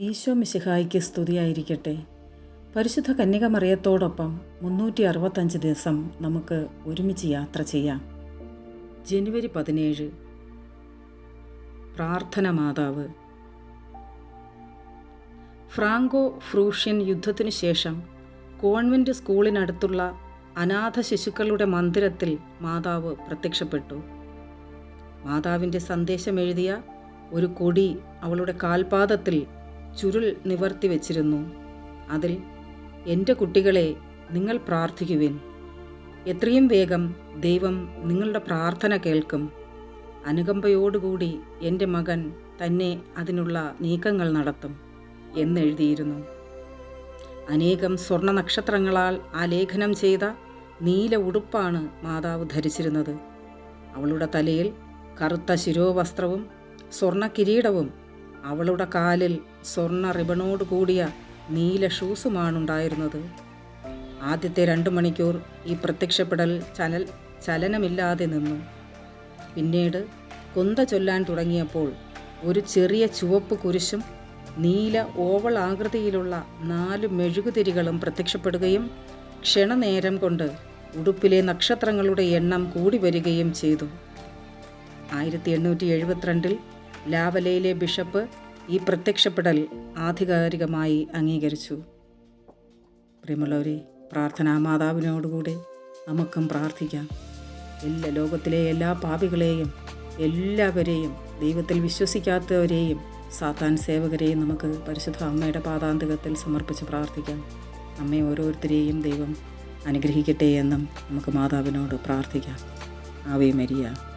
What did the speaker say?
ഈശോ മിശിഹായിക്ക് സ്തുതിയായിരിക്കട്ടെ. പരിശുദ്ധ കന്യക മറിയത്തോടൊപ്പം മുന്നൂറ്റി അറുപത്തഞ്ച് ദിവസം നമുക്ക് ഒരുമിച്ച് യാത്ര ചെയ്യാം. ജനുവരി പതിനേഴ്. പ്രാർത്ഥന മാതാവ്. ഫ്രാങ്കോ ഫ്രൂഷ്യൻ യുദ്ധത്തിനു ശേഷം കോൺവെന്റ് സ്കൂളിനടുത്തുള്ള അനാഥ ശിശുക്കളുടെ മന്ദിരത്തിൽ മാതാവ് പ്രത്യക്ഷപ്പെട്ടു. മാതാവിന്റെ സന്ദേശം എഴുതിയ ഒരു കൊടി അവളുടെ കാൽപാദത്തിൽ ചുരുൾ നിവർത്തി വച്ചിരുന്നു. അതിൽ എന്റെ കുട്ടികളെ നിങ്ങൾ പ്രാർത്ഥിക്കുവിൻ. എത്രയും വേഗം ദൈവം നിങ്ങളുടെ പ്രാർത്ഥന കേൾക്കും. അനുകമ്പയോടുകൂടി എന്റെ മകൻ തന്നെ അതിനുള്ള നീക്കങ്ങൾ നടത്തും എന്നെഴുതിയിരുന്നു. അനേകം സ്വർണ നക്ഷത്രങ്ങളാൽ ആലേഖനം ചെയ്ത നീല ഉടുപ്പാണ് മാതാവ് ധരിച്ചിരുന്നത്. അവളുടെ തലയിൽ കറുത്ത ശിരോവസ്ത്രവും സ്വർണ കിരീടവും അവളുടെ കാലിൽ സ്വർണ റിബണോട് കൂടിയ നീല ഷൂസുമാണുണ്ടായിരുന്നത്. ആദ്യത്തെ രണ്ട് മണിക്കൂർ ഈ പ്രത്യക്ഷപ്പെടൽ ചലൽ ചലനമില്ലാതെ നിന്നു. പിന്നീട് കുന്ത ചൊല്ലാൻ തുടങ്ങിയപ്പോൾ ഒരു ചെറിയ ചുവപ്പ് കുരിശും നീല ഓവൾ ആകൃതിയിലുള്ള നാല് മെഴുകുതിരികളും പ്രത്യക്ഷപ്പെടുകയും ക്ഷണനേരം കൊണ്ട് ഉടുപ്പിലെ നക്ഷത്രങ്ങളുടെ എണ്ണം കൂടി വരികയും ചെയ്തു. ആയിരത്തി എണ്ണൂറ്റി എഴുപത്തിരണ്ടിൽ ലാവലയിലെ ബിഷപ്പ് ഈ പ്രത്യക്ഷപ്പെടൽ ആധികാരികമായി അംഗീകരിച്ചു. പ്രിയമുള്ളവരെ പ്രാർത്ഥനാ മാതാവിനോടുകൂടെ നമുക്കും പ്രാർത്ഥിക്കാം. എല്ലാ ലോകത്തിലെ എല്ലാ പാപികളെയും എല്ലാവരെയും ദൈവത്തിൽ വിശ്വസിക്കാത്തവരെയും സാത്താൻ സേവകരെയും നമുക്ക് പരിശുദ്ധ അമ്മയുടെ പാതാന്തികത്തിൽ സമർപ്പിച്ച് പ്രാർത്ഥിക്കാം. നമ്മെ ഓരോരുത്തരെയും ദൈവം അനുഗ്രഹിക്കട്ടെ എന്നും നമുക്ക് മാതാവിനോട് പ്രാർത്ഥിക്കാം. Ave Maria.